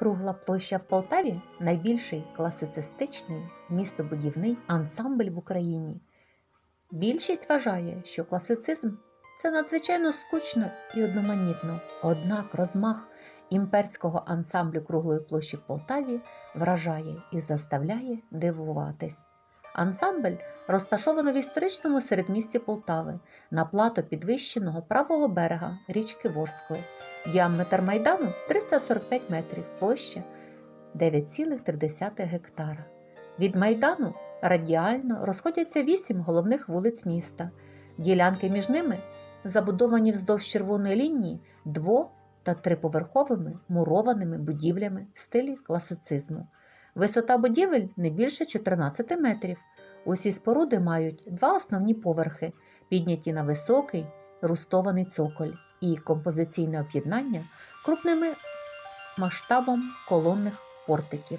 Кругла площа в Полтаві найбільший класицистичний містобудівний ансамбль в Україні. Більшість вважає, що класицизм це надзвичайно скучно і одноманітно. Однак розмах імперського ансамблю круглої площі в Полтаві вражає і заставляє дивуватись. Ансамбль розташовано в історичному середмісті Полтави на плато підвищеного правого берега річки Ворської. Діаметр майдану 345 метрів, площа 9,3 гектара. Від майдану радіально розходяться вісім головних вулиць міста. Ділянки між ними забудовані вздовж червоної лінії дво- та триповерховими мурованими будівлями в стилі класицизму. Висота будівель не більше 14 метрів. Усі споруди мають два основні поверхи, підняті на високий рустований цоколь і композиційне об'єднання крупними масштабом колонних портиків.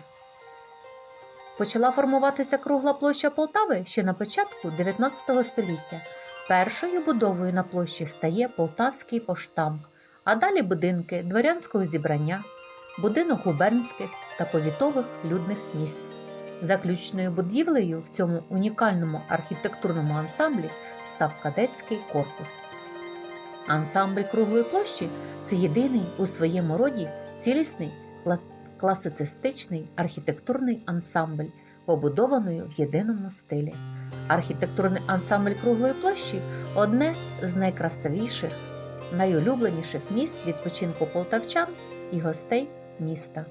Почала формуватися кругла площа Полтави ще на початку 19 століття. Першою будовою на площі стає Полтавський поштамп, а далі будинки дворянського зібрання, будинок губернських та повітових людних місць. Заключною будівлею в цьому унікальному архітектурному ансамблі став кадетський корпус. Ансамбль круглої площі це єдиний у своєму роді цілісний класицистичний архітектурний ансамбль, побудований в єдиному стилі. Архітектурний ансамбль круглої площі одне з найкрасивіших, найулюбленіших місць відпочинку полтавчан і гостей міста.